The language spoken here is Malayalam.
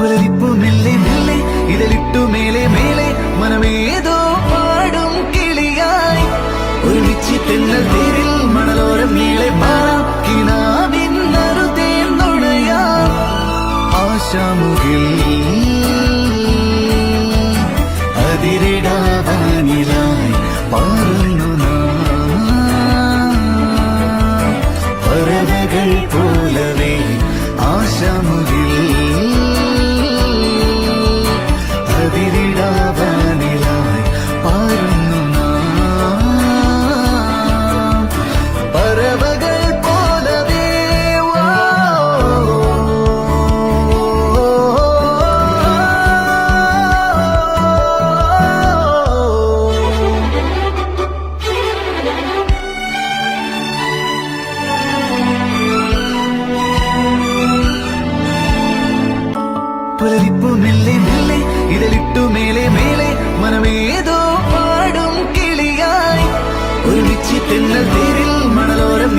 പുലരിപ്പു മെല്ലെ? മെല്ലെ ഇതളിട്ടു മേലെ മേലെ. മനമേതോ പാടും കിളിയായി. ഒരുമിച്ച് തെന്നൽ തേരിൽ മണലോരം മേളെ പാടാം. കിണാവിൻ നറുതേ നുണയാം. ആശാമുകിൽ അതിരിടാവാനിലായി പാറുന്നു. പറവകൾ പോലവേ ആശാമുകിൽ പുലരിപ്പു മെല്ലെ? മെല്ലെ ഇതളിട്ടു മേലെ മേലെ. മനമേതോ പാടും കിളിയായി. ഒരുമിച്ച് തെന്നൽ തേരിൽ മണലോരം